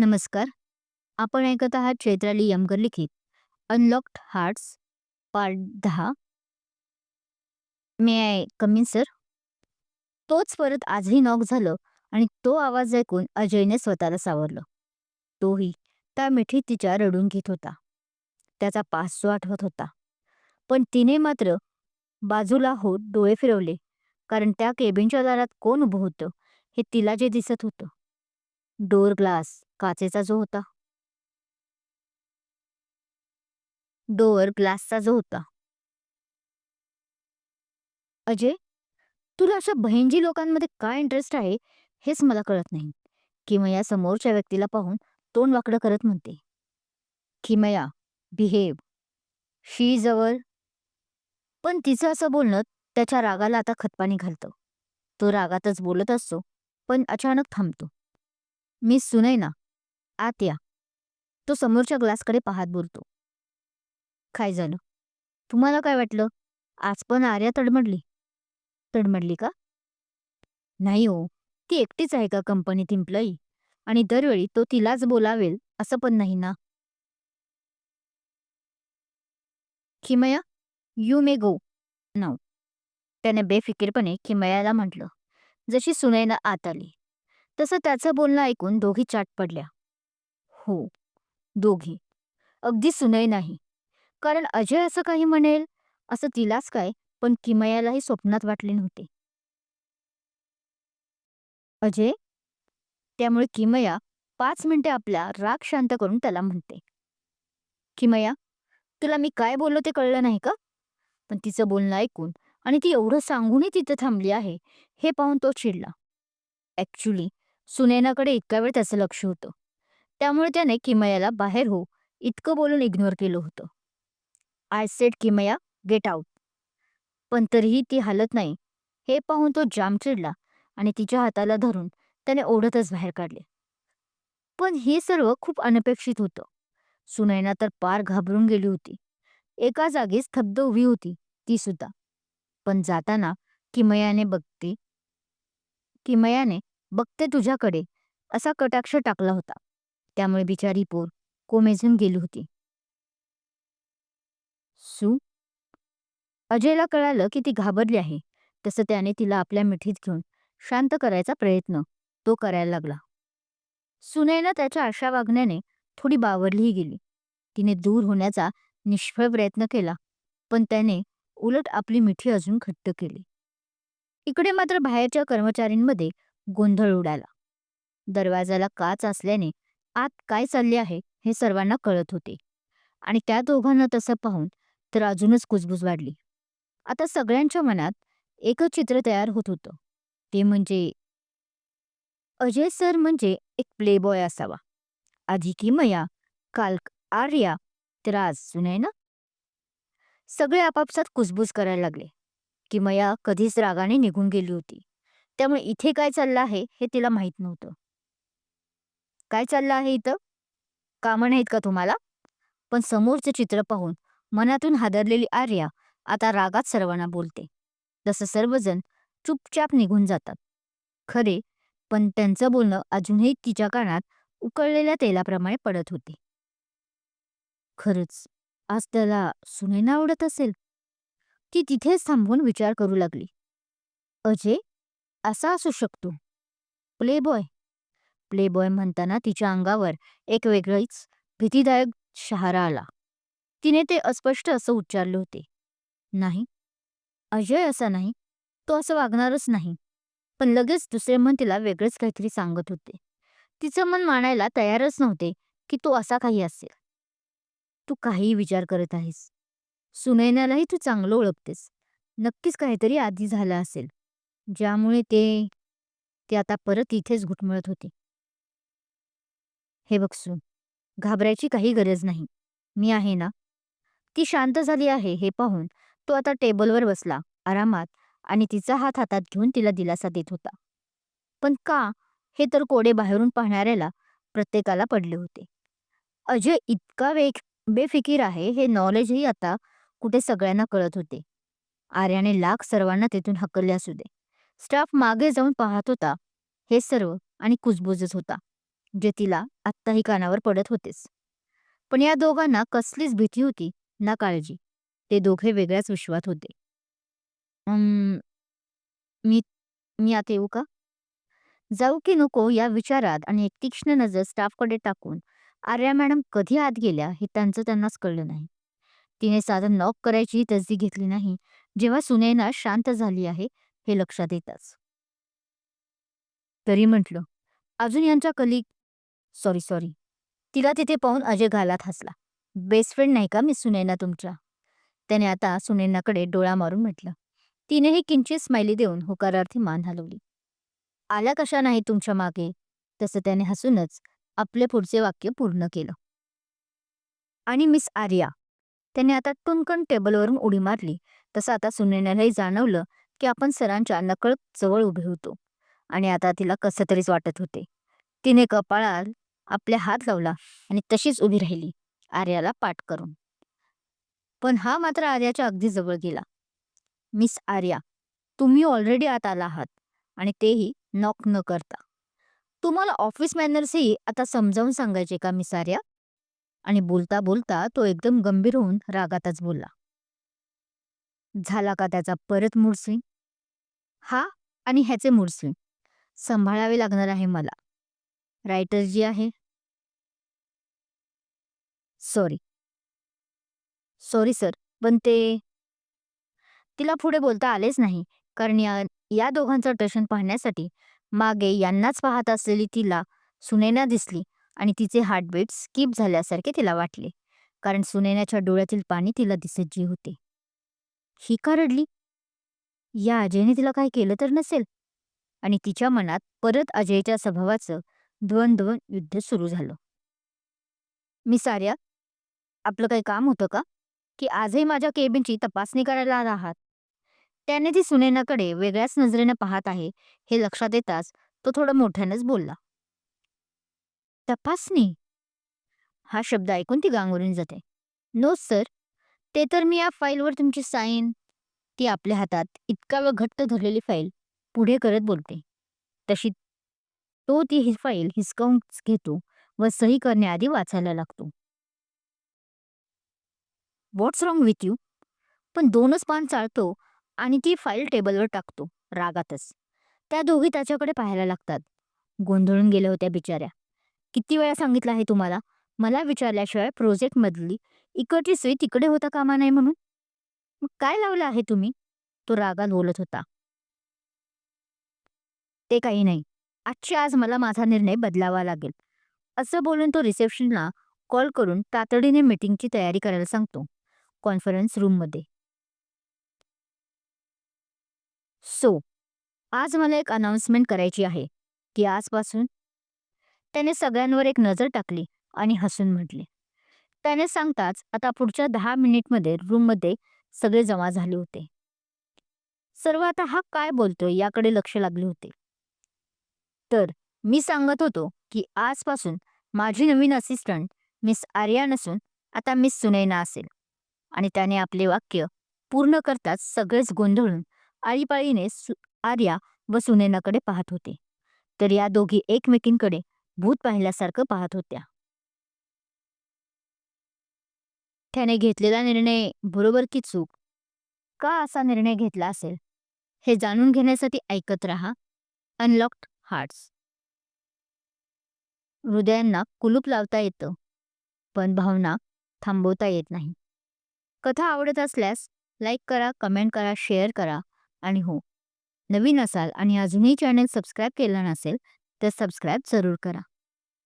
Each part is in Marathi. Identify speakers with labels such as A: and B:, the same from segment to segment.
A: नमस्कार. आपण ऐकत आहात चैत्राली यमकर लिखित अनलॉक्ड हार्ट्स पार्ट दहा. मे आय कमी सर तोच परत आजही नॉक झालं आणि तो आवाज ऐकून अजयने स्वतःला सावरलं. तोही त्या मिठीत तिच्या रडून घेत होता. त्याचा पास जो आठवत होता. पण तिने मात्र बाजूला होत डोळे फिरवले कारण त्या केबिनच्या दारात कोण उभं होतं हे तिला जे दिसत होतं. डोअर ग्लास काचेचा जो होता. डोअर ग्लासचा जो होता. अजय तुला अशा बहिणजी लोकांमध्ये काय इंटरेस्ट आहे हेच मला कळत नाही. किमया समोरच्या व्यक्तीला पाहून तोंड वाकडं करत म्हणते. किमया बिहेव शी जवळ पण तिचं असं बोलणं त्याच्या रागाला आता खतपाणी घालतं. तो रागातच बोलत असतो पण अचानक थांबतो. मी सुनैना आत या तो समोरच्या ग्लासकडे पाहत बोलतो. काय झालं? तुम्हाला काय वाटलं? आज पण आर्या तडमडली? तडमडली का? नाही हो ती एकटीच आहे का कंपनीत इम्प्लॉई आणि दरवेळी तो तिलाच बोलावेल असं पण नाही ना? खिमया यू मे गो नाव त्याने बेफिकीरपणे खिमयाला म्हटलं जशी सुनैना आत आली. तसं त्याचं बोलणं ऐकून दोघी चाट पडल्या. हो दोघी. अगदी सुनय नाही. कारण अजय असं काही म्हणेल असं तिलाच काय पण किमयालाही स्वप्नात वाटले नव्हते. अजय? त्यामुळे किमया पाच मिनिटे आपला राग शांत करून त्याला म्हणते. किमया तुला मी काय बोललो ते कळलं नाही का? पण तिचं बोलणं ऐकून आणि ती एवढं सांगूनही तिथं थांबली आहे हे पाहून तो चिडला. ॲक्च्युली सुनैनाकडे इतका वेळ त्याचं लक्ष होतं. त्यामुळे त्याने किमयाला बाहेर हो इतकं बोलून इग्नोर केलं होतं. I said Kimaya get out पण तरीही ती हालत नाही. हे पाहून तो जाम चिडला आणि तिच्या हाताला धरून त्याने ओढतच बाहेर काढले. पण हे सर्व खूप अनपेक्षित होतं. सुनैना तर पार घाबरून गेली होती. एका जागीच स्तब्ध उभी होती ती सुद्धा. पण जाताना किमयाने बघते किमयाने बघते तुझ्याकडे असा कटाक्ष टाकला होता. त्यामुळे बिचारी पोर कोमेजून गेली होती. सू? अजयला कळालं की ती घाबरली आहे. तसं त्याने तिला आपल्या मिठीत घेऊन शांत करायचा प्रयत्न तो करायला लागला. सुनैनं त्याच्या अशा वागण्याने थोडी बावरलीही गेली. तिने दूर होण्याचा निष्फळ प्रयत्न केला पण त्याने उलट आपली मिठी अजून घट्ट केली. इकडे मात्र बाहेरच्या कर्मचाऱ्यांमध्ये गोंधळ उडाला. दरवाजाला काच असल्याने आत काय चालले आहे हे सर्वांना कळत होते. आणि त्या दोघांना तसं पाहून तर अजूनच कुजबुज वाढली. आता सगळ्यांच्या मनात एकच चित्र तयार होत होतं. ते म्हणजे अजय सर म्हणजे एक प्लेबॉय असावा. आधी किमया काल आर्या तर आज सुनैना सगळे आपापसात कुजबूज करायला लागले. किमया कधीच रागाने निघून गेली होती. त्यामुळे इथे काय चाललं आहे हे तिला माहीत नव्हतं. काय चाललं आहे इथं? कामं नाहीत का तुम्हाला? पण समोरचे चित्र पाहून मनातून हादरलेली आर्या आता रागात सर्वांना बोलते. तसं सर्वजण चुपचाप निघून जातात. खरे पण त्यांचं बोलणं अजूनही तिच्या कानात उकळलेल्या तेलाप्रमाणे पडत होते. खरंच आज त्याला सुनेना आवडत असेल. ती तिथेच थांबून विचार करू लागली. अजय असा असू शकतो. प्लेबॉय. प्लेबॉय म्हणताना तिच्या अंगावर एक वेगळीच भीतीदायक शहारा आला. तिने ते अस्पष्ट असं उच्चारले होते. नाही. अजय असा नाही. तो असं वागणारच नाही. पण लगेच दुसरे मन तिला वेगळंच काहीतरी सांगत होते. तिचं मन मानायला तयारच नव्हते की तो असा काही असेल. तू काही विचार करत आहेस. सुनैनालाही तू चांगलं ओळखतेस. नक्कीच काहीतरी आधी झालं असेल. ज्यामुळे ते ते आता परत इथेच घुटमळत होते. हे बघसू घाबरायची काही गरज नाही. मी आहे ना? ती शांत झाली आहे हे पाहून तो आता टेबलवर बसला आरामात आणि तिचा हात हातात घेऊन तिला दिलासा देत होता. पण का? हे तर कोडे बाहेरून पाहणाऱ्याला प्रत्येकाला पडले होते. अजय इतका वेग बेफिकीर आहे हे नॉलेजही आता कुठे सगळ्यांना कळत होते. आर्याने लाख सर्वांना तेथून हकलले असू दे. स्टाफ मागे जाऊन पाहत होता. हे सर्व आणि कुजबुजच होता जे तिला आत्ताही कानावर पडत होतेच. पण या दोघांना कसलीच भीती होती ना काळजी. ते दोघे वेगळ्याच विश्वात होते. "अं, मी मी आता येऊ का? जाऊ की नको या विचारात आणि एक तीक्ष्ण नजर स्टाफकडे टाकून आर्या मॅडम कधी आत गेल्या हे त्यांचं त्यांनाच कळलं नाही. तिने साधं नॉक करायची तसदी घेतली नाही. जेव्हा सुनैना शांत झाली आहे हे लक्षात येतच. तरी म्हटलं अजून यांच्या कलिक सॉरी सॉरी तिला तिथे पाहून अजय घालात हसला. बेस्ट फ्रेंड नाही का मिस सुनैना तुमच्या त्याने आता सुनैनाकडे डोळा मारून म्हटलं. तिनेही किंचित स्माइली देऊन होकारार्थी मान हलवली. आल्या कशा नाही तुमच्या मागे तसं त्याने हसूनच आपले पुढचे वाक्य पूर्ण केलं. आणि मिस आर्या त्याने आता टुनकन टेबलवरून उडी मारली. तसं आता सुनैनालाही जाणवलं की आपण सरांच्या नकळत जवळ उभे होतो. आणि आता तिला कसं तरीच वाटत होते. तिने कपाळात आपले हात लावला आणि तशीच उभी राहिली आर्याला पाठ करून. पण हा मात्र आर्याच्या अगदी जवळ गेला. मिस आर्या तुम्ही ऑलरेडी आत आला आहात आणि तेही नॉक न करता. तुम्हाला ऑफिस मॅनर्सही आता समजावून सांगायचे का मिस आर्या? आणि बोलता बोलता तो एकदम गंभीर होऊन रागातच बोलला. झाला का त्याचा? परत मूड स्विंग? हा आणि ह्याचे मूड स्विंग. सांभाळावे लागणार आहे मला. रायटर जी आहे. सॉरी. सॉरी सर पण ते तिला पुढे बोलता आलेच नाही. कारण या या दोघांचं टशन पाहण्यासाठी मागे यांनाच पाहत असलेली तिला सुनैना दिसली आणि तिचे हार्टबीट स्किप झाल्यासारखे तिला वाटले. कारण सुनेनाच्या डोळ्यातील पाणी तिला दिसत जी होते. ही का रडली? या अजयने तिला काय केलं तर नसेल. आणि तिच्या मनात परत अजयच्या स्वभावाचं द्वंद्व युद्ध सुरू झालं. मी साऱ्या आपलं काही काम होतं का? की आजही माझ्या केबिनची तपासणी करायला आहात. त्याने ती सुनैनाकडे वेगळ्याच नजरेनं पाहत आहे हे लक्षात येताच तो थोडं मोठ्यानंच बोलला. तपासणी? हा शब्द ऐकून ती गांगुरून जाते. No sir. ते तर मी या फाईलवर तुमची साईन ती आपल्या हातात. इतका वेळ घट्ट धरलेली फाईल. पुढे करत बोलते. तशी तो ती ही फाईल हिसकावून घेतो व सही करण्याआधी वाचायला लागतो. व्हॉट्स रॉंग विथ यू पण दोनच पान चालतो आणि ती फाईल टेबलवर टाकतो रागातच. त्या दोघी त्याच्याकडे पाहायला लागतात. गोंधळून गेल्या होत्या बिचाऱ्या. किती वेळा सांगितलं आहे तुम्हाला? मला विचारल्याशिवाय प्रोजेक्टमधली इकडची सुई तिकडे होता कामा नाही म्हणून? मग काय लावलं आहे तुम्ही? तो रागात बोलत होता. ते काही नाही. आजच्या आज मला माझा निर्णय बदलावा लागेल. असं बोलून तो रिसेप्शनला कॉल करून तातडीने मीटिंगची तयारी करायला सांगतो. कॉन्फरन्स रूममध्ये. सो आज मला एक अनाउन्समेंट करायची आहे. की आजपासून? त्याने सगळ्यांवर एक नजर टाकली आणि हसून म्हटले. त्याने सांगताच आता पुढच्या दहा मिनिटमध्ये रूममध्ये सगळे जमा झाले होते. सर्व आता हा काय बोलतोय याकडे लक्ष लागले होते. तर मी सांगत होतो की आजपासून माझी नवीन असिस्टंट मिस आर्या नसून आता मिस सुनैना असेल. आणि त्याने आपले वाक्य पूर्ण करताच सगळेच गोंधळून आळीपाळीने सु आर्या व सुनैनाकडे पाहत होते. तर या दोघी एकमेकींकडे भूत पाहिल्यासारखं पाहत होत्या. त्याने घेतलेला निर्णय बरोबर की चूक? का असा निर्णय घेतला असेल? हे जाणून घेण्यासाठी ऐकत रहा. अनलॉक्ड हार्ट्स हृदयांना कुलूप लावता येतं पण भावना थांबवता येत नाही. कथा आवडत असल्यास लाईक करा कमेंट करा शेअर करा. आणि हो नवीन असाल आणि अजूनही चॅनल सबस्क्राईब केलं नसेल तर सबस्क्राईब जरूर करा.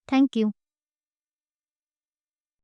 A: थँक्यू